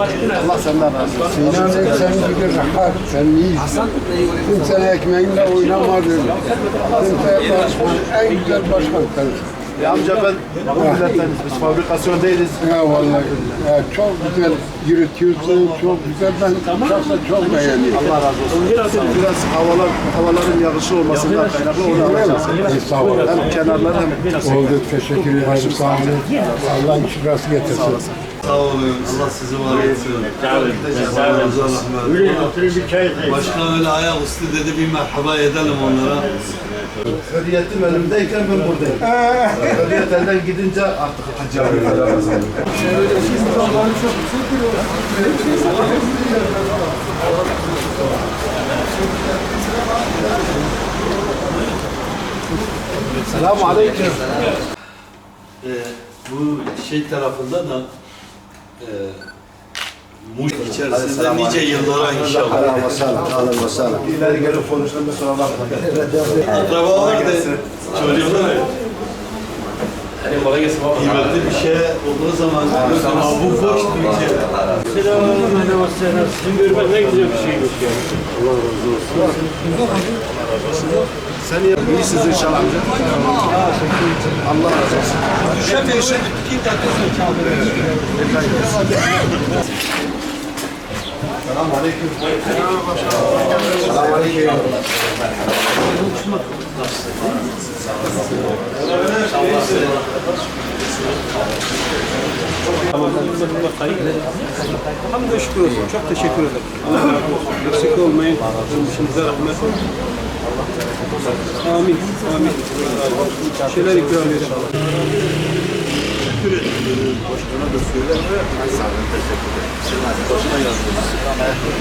Allah senden razı olsun. Sinan sen gibi rahat, sen iyisin. Kimsenin ekmeğinle oynamadın. Kimseye başkan, en güzel başkan sensin. E amca ben bu milletteniz. Biz fabrikasyon değiliz. Ya vallahi ya çok güzel yürütüyorsun, çok güzel. Ben şahsen çok beğeniyorum. Allah razı olsun. Biraz havalar, havaların yağışlı olmasından kaynaklı onu alacağız. Ol. Hem kenarları hem Oldu, teşekkür ederim. Sağ olun. Allah şifası getirsin. Sağ olun. Allah sizi var etsin. Allah razı olsun. Başkan öyle ayaküstü dedi bir merhaba edelim onlara. Hürriyetim elimdeyken ben buradayım. Hürriyet elden gidince artık falan. Selamun aleyküm. Ee, bu şey tarafında da e, Muş içerisinde nice yıllara inşallah. Aleyküm selam. Aleyküm selam. İleri gelip konuştuğumda sonra bakma. Akraba var da çocuklar kıymetli bir şey olduğu zaman ama bu boş bir şey. Sizin görmek ne güzel bir şeymiş yani. Sen iyi- iyisiniz inşallah amca. Allah razı olsun. Selamun aleyküm. Selamun aleyküm. Hamdolsun olsun. Çok teşekkür ederim. Allah razı olsun. Eksik olmayın. Başımıza rahmet. Amin. Amin. Şeyler ikram edin.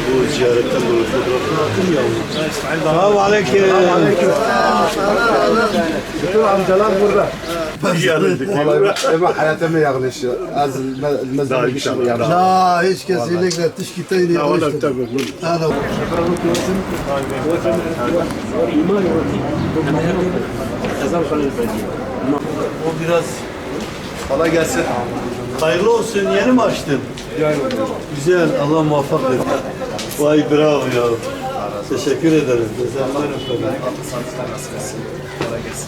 Bu ziyaretten dolayı fotoğrafını attım ya. Selamun aleyküm. Bütün amcalar burada. Vallahi ama hayatımı yanlış. Az mezar bir şey yanlış. Ya hiç kesinlikle tişkite ile yanlış. Tamam tamam. Hadi. O biraz kolay gelsin. Hayırlı olsun yeni mi açtın? Güzel Allah muvaffak et. Vay bravo ya. Teşekkür ederiz. Sen buyurun.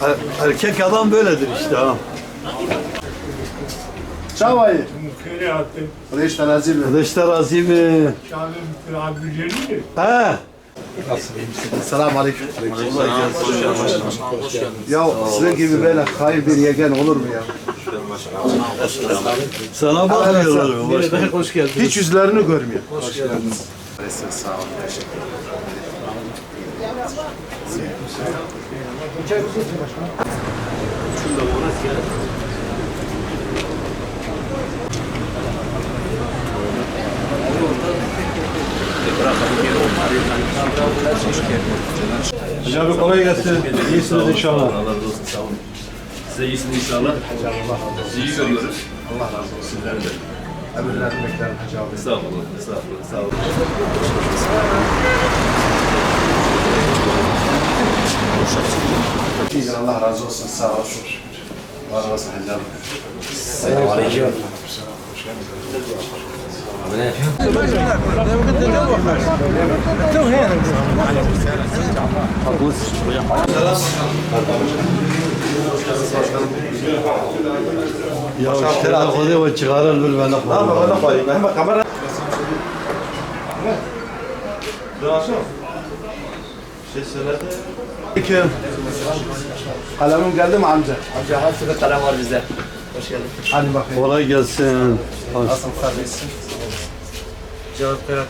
Er- Erkek adam böyledir işte ha. Çavayı. Reis terazi mi? Kardeşler azimi. He. Selamun aleyküm. Ya sizin gibi böyle hayır bir yegen olur mu ya? Sana bakmıyorlar? Hoş geldin. Hiç yüzlerini görmüyor. Hoş geldiniz. Sağ olun. Teşekkür Hocam abi kolay gelsin. İyisiniz inşallah. Allah razı olsun sağ olun. Size iyisiniz inşallah. Sizi iyi görüyoruz. Allah razı olsun. Sizler de. Emirlerini beklerim Hacı abi. Estağfurullah, estağfurullah, sağ olun. İyidir Allah razı olsun. Sağ olsun. Var olasın Hacı abi. Ya işte hadi o çıkarın bil bana. Bana koyayım. Hemen kamera. Şey söyledi. Aleyküm. Kalemim geldi mi amca? Amca her türlü kalem var bizde. Hoş geldin. Hadi bakayım. Kolay gelsin. Nasıl kardeşsin? Cevap Ferhat